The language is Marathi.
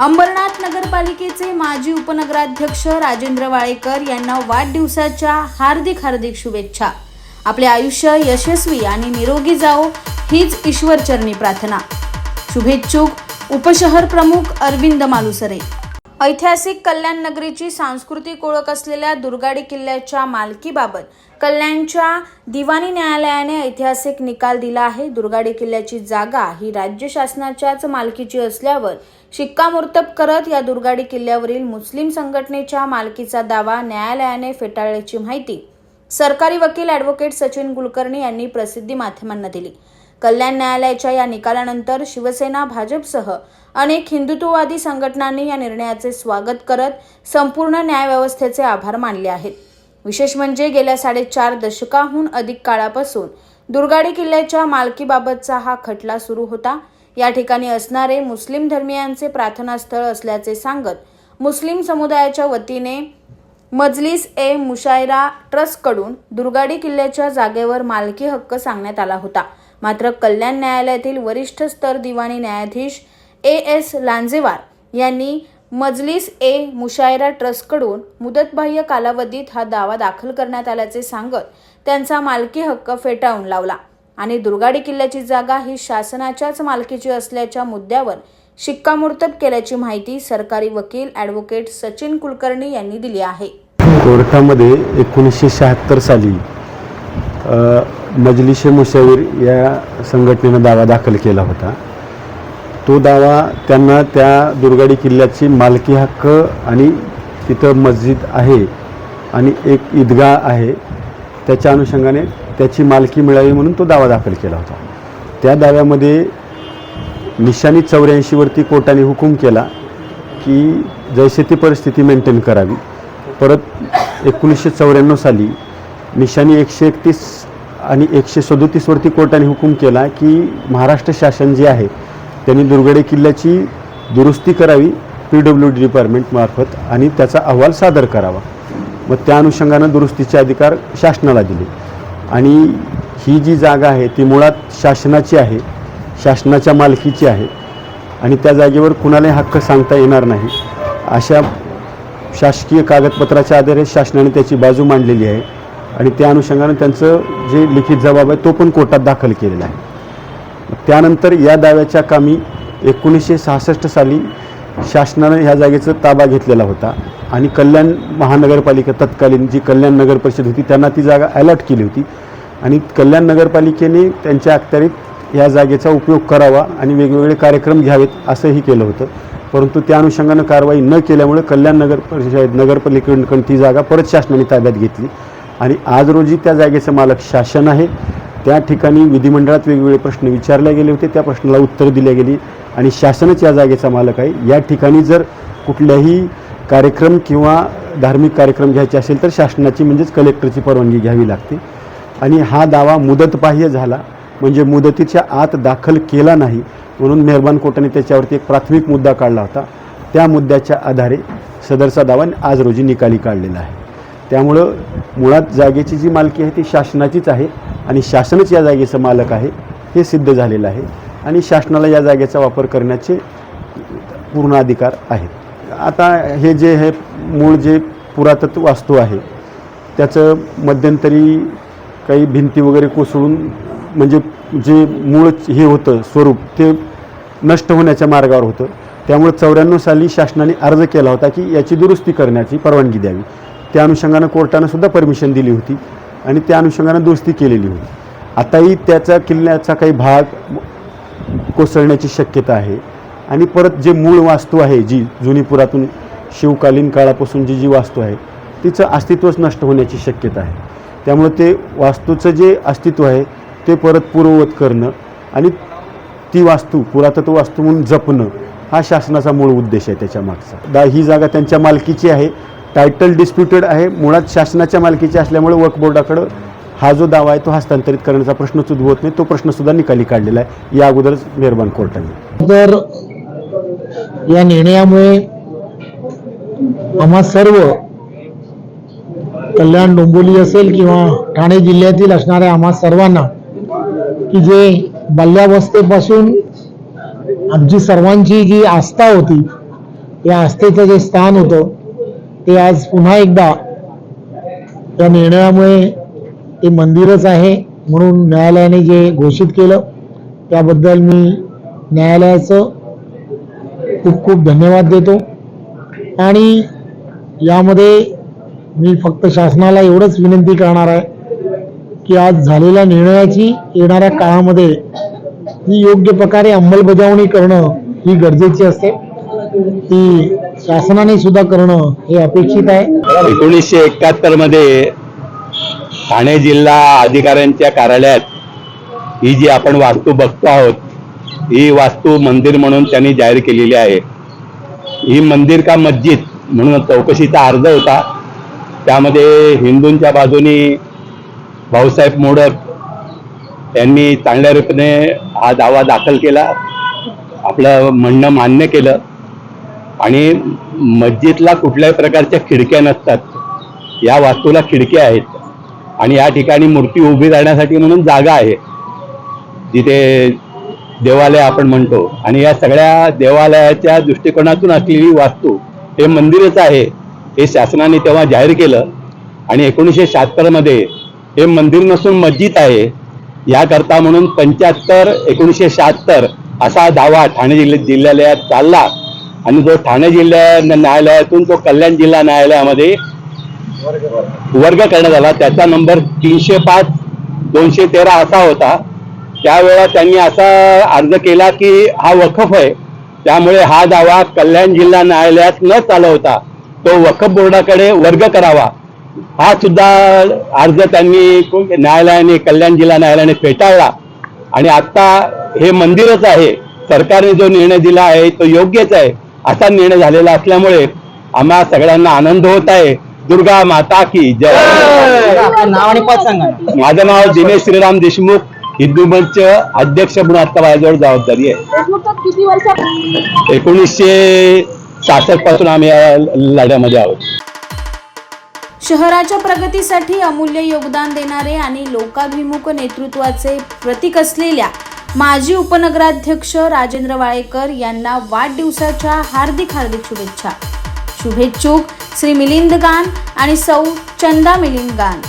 अंबरनाथ नगरपालिकेचे माजी उपनगराध्यक्ष राजेंद्र वाळेकर यांना वाढदिवसाच्या हार्दिक हार्दिक शुभेच्छा. आपले आयुष्य यशस्वी आणि निरोगी जाओ हीच ईश्वरचरणी प्रार्थना. शुभेच्छुक उपशहर प्रमुख अरविंद मालुसरे. ऐतिहासिक कल्याण नगरीची सांस्कृतिक ओळख असलेल्या दुर्गाडी किल्ल्याच्या मालकीबाबत कल्याणच्या दिवाणी न्यायालयाने ऐतिहासिक निकाल दिला आहे. दुर्गाडी किल्ल्याची जागा ही राज्य शासनाच्याच मालकीची असल्यावर शिक्कामोर्तब करत या दुर्गाडी किल्ल्यावरील मुस्लिम संघटनेच्या मालकीचा दावा न्यायालयाने फेटाळल्याची माहिती सरकारी वकील ॲडव्होकेट सचिन कुलकर्णी यांनी प्रसिद्धी माध्यमांना दिली. कल्याण न्यायालयाच्या या निकालानंतर शिवसेना भाजपसह अनेक हिंदुत्ववादी संघटनांनी या निर्णयाचे स्वागत करत संपूर्ण न्यायव्यवस्थेचे आभार मानले आहेत. विशेष म्हणजे गेल्या साडेचार दशकाहून अधिक काळापासून दुर्गाडी किल्ल्याच्या मालकीबाबतचा हा खटला सुरू होता. या ठिकाणी असणारे मुस्लिम धर्मियांचे प्रार्थनास्थळ असल्याचे सांगत मुस्लिम समुदायाच्या वतीने मजलिस ए मुशायरा ट्रस्टकडून दुर्गाडी किल्ल्याच्या जागेवर मालकी हक्क सांगण्यात आला होता. मात्र कल्याण न्यायालयातील वरिष्ठ स्तर दिवाणी न्यायाधीश ए एस लांजेवार यांनी मजलिस ए मुशायरा ट्रस्टकडून मुदतबाह्य कालावधीत हा दावा दाखल करण्यात आल्याचे सांगत त्यांचा मालकी हक्क फेटाळून लावला. आणि दुर्गाडी किल्ल्याची जागा ही शासनाच्याच मालकीची असल्याच्या मुद्द्यावर शिक्कामोर्तब केल्याची माहिती सरकारी वकील ॲडव्होकेट सचिन कुलकर्णी यांनी दिली आहे. कोर्टामध्ये एकोणीसशे शहात्तर साली मजलिशे मुशावीर या संघटनेनं दावा दाखल केला होता. तो दावा त्यांना त्या दुर्गाडी किल्ल्याची मालकी हक्क आणि तिथं मस्जिद आहे आणि एक ईदगाह आहे त्याच्या अनुषंगाने त्याची मालकी मिळावी म्हणून तो दावा दाखल केला होता. त्या दाव्यामध्ये निशाणी चौऱ्याऐंशीवरती कोर्टाने हुकूम केला की जैसे ती परिस्थिती मेंटेन करावी. परत एकोणीसशे चौऱ्याण्णव साली निशाणी एकशे एकतीस आणि एकशे सदोतीसवरती कोर्टाने हुकूम केला की महाराष्ट्र शासन जे आहे त्यांनी दुर्गडे किल्ल्याची दुरुस्ती करावी पी डब्ल्यू डी डिपार्टमेंटमार्फत आणि त्याचा अहवाल सादर करावा. मग त्या अनुषंगानं दुरुस्तीचे अधिकार शासनाला दिले. आणि ही जी जागा आहे ती मुळात शासनाची आहे शासनाच्या मालकीची आहे. आणि त्या जागेवर कुणालाही हक्क सांगता येणार नाही. अशा शासकीय कागदपत्राच्या आधारे शासनाने त्याची बाजू मांडलेली आहे. आणि त्या अनुषंगाने त्यांचं जे लिखित जबाब आहे तो पण कोर्टात दाखल केलेला आहे. त्यानंतर या दाव्याच्या कामी एकोणीसशे सहासष्ट साली शासनानं ह्या जागेचा ताबा घेतलेला होता. आणि कल्याण महानगरपालिका तत्कालीन जी कल्याण नगर परिषद होती त्यांना ती जागा अलॉट केली होती. आणि कल्याण नगरपालिकेने त्यांच्या अखत्यारीत या जागेचा उपयोग करावा आणि वेगवेगळे कार्यक्रम घ्यावेत असंही केलं होतं. परंतु त्या अनुषंगानं कारवाई न केल्यामुळे कल्याण नगर परिषद नगरपालिकेकडून ती जागा परत शासनाने ताब्यात घेतली. आणि आज रोजी त्या जागेचं मालक शासन आहे. त्या ठिकाणी विधिमंडळात वेगवेगळे प्रश्न विचारले गेले होते. त्या प्रश्नाला उत्तर दिले गेली. आणि शासनच या जागेचा मालक आहे. या ठिकाणी जर कुठल्याही कार्यक्रम किंवा धार्मिक कार्यक्रम घ्यायचे असेल तर शासनाची म्हणजेच कलेक्टरची परवानगी घ्यावी लागते. आणि हा दावा मुदतबाह्य झाला. म्हणजे मुदतीच्या आत दाखल केला नाही. म्हणून मेहरबान कोर्टाने त्याच्यावरती एक प्राथमिक मुद्दा काढला होता. त्या मुद्द्याच्या आधारे सदरचा दावा आज रोजी निकाली काढलेला आहे. त्यामुळं मुळात जागेची जी मालकी आहे ती शासनाचीच आहे आणि शासनच या जागेचं मालक आहे हे सिद्ध झालेलं आहे. आणि शासनाला या जागेचा वापर करण्याचे पूर्ण अधिकार आहेत. आता हे जे हे मूळ जे पुरातत्व वास्तू आहे त्याचं मध्यंतरी काही भिंती वगैरे कोसळून म्हणजे जे मूळ हे होतं स्वरूप ते नष्ट होण्याच्या मार्गावर होतं. त्यामुळे चौऱ्याण्णव साली शासनाने अर्ज केला होता की याची दुरुस्ती करण्याची परवानगी द्यावी. त्या अनुषंगानं कोर्टानं सुद्धा परमिशन दिली होती आणि त्या अनुषंगानं दुरुस्ती केलेली होती. आताही त्याचा किल्ल्याचा काही भाग कोसळण्याची शक्यता आहे. आणि परत जे मूळ वास्तू आहे जी जुनी पुरातून शिवकालीन काळापासून जी जी वास्तू आहे तिचं अस्तित्वच नष्ट होण्याची शक्यता आहे. त्यामुळे ते वास्तूचं जे अस्तित्व आहे ते परत पूर्ववत करणं आणि ती वास्तू पुरातत्व वास्तू म्हणून जपणं हा शासनाचा मूळ उद्देश आहे त्याच्या मागचा. दा ही जागा त्यांच्या मालकीची आहे. टायटल डिस्प्युटेड आहे. मुळात शासनाच्या मालकीची असल्यामुळे वक्फ बोर्डाकडं हा जो दावा आहे तो हस्तांतरित करण्याचा प्रश्नच उद्भवत नाही. तो प्रश्नसुद्धा निकाली काढलेला आहे. या अगोदरच मेहरबान कोर्टाने. तर या निर्णयामुळे आम्हा सर्व कल्याण डोंबोली असेल किंवा ठाणे जिल्ह्यातील असणाऱ्या आम्हा सर्वांना की जे बाल्यावस्थेपासून आमची सर्वांची जी आस्था होती या आस्थेचं जे स्थान होतं ते आज पुन्हा एकदा त्या निर्णयामुळे ते मंदिरच आहे म्हणून न्यायालयाने जे घोषित केलं त्याबद्दल मी न्यायालयाचं खूप खूप धन्यवाद देतो. आणि यामध्ये मी फक्त शासनाला एवढंच विनंती करणार आहे की आज झालेल्या निर्णयाची येणाऱ्या काळामध्ये ही योग्य प्रकारे अंमलबजावणी करणं ही गरजेची असते. ती शासनाने सुद्धा करणं हे अपेक्षित आहे. एकोणीसशे एकाहत्तरमध्ये ठाणे जिल्हा अधिकाऱ्यांच्या कार्यालयात ही जी आपण वास्तू बघतो आहोत ही वास्तू मंदिर म्हणून त्यांनी जाहीर केलेली आहे. ही मंदिर का मस्जिद म्हणून चौकशीचा अर्ज होता. त्यामध्ये हिंदूंच्या बाजूनी भाऊसाहेब मोडक यांनी चांगल्या रूपाने हा दावा दाखल केला. आपलं म्हणणं मान्य केलं. आणि मस्जिदला कुठल्याही प्रकारच्या खिडक्या नसतात. या वास्तूला खिडक्या आहेत. आणि या ठिकाणी मूर्ती उभी राहण्यासाठी म्हणून जागा आहे. जिथे देवालय आपण म्हणतो. आणि या सगळ्या देवालयाच्या दृष्टिकोनातून असलेली वास्तू हे मंदिरच आहे हे शासनाने तेव्हा जाहीर केलं. आणि एकोणीसशे शहात्तरमध्ये हे मंदिर नसून मस्जिद आहे. याकरता म्हणून पंच्याहत्तर एकोणीसशे शहात्तर असा दावा ठाणे जिल्ह्या जिल्ह्यालयात चालला. आणि जो ठाणे जिल्हा न्यायालयातून तो कल्याण जिल्हा न्यायालयामध्ये वर्ग करण्यात आला. त्याचा नंबर तीनशे पाच दोनशे तेरा असा होता. त्यावेळेला त्यांनी असा अर्ज केला की हा वखफ आहे. त्यामुळे हा दावा कल्याण जिल्हा न्यायालयात न चालवता तो वखफ बोर्डाकडे वर्ग करावा. हा सुद्धा अर्ज त्यांनी न्यायालयाने कल्याण जिल्हा न्यायालयाने फेटाळला. आणि आता हे मंदिरच आहे. सरकारने जो निर्णय दिला आहे तो योग्यच आहे. असा निर्णय झालेला असल्यामुळे आम्हा सगळ्यांना आनंद होत आहे. दुर्गा माता की जय. माझं नाव दिनेश श्रीराम देशमुख. हिंदू मंच अध्यक्ष म्हणून आता माझ्याजवळ जबाबदारी आहे. एकोणीसशे सहासष्टपासून आम्ही या लढ्यामध्ये आहोत. शहराच्या प्रगतीसाठी अमूल्य योगदान देणारे आणि लोकाभिमुख नेतृत्वाचे प्रतीक असलेल्या माजी उपनगराध्यक्ष राजेंद्र वाळेकर यांना वाढदिवसाच्या हार्दिक हार्दिक शुभेच्छा. शुभेच्छुक श्री मिलिंद गान आणि सौ चंदा मिलिंद गान.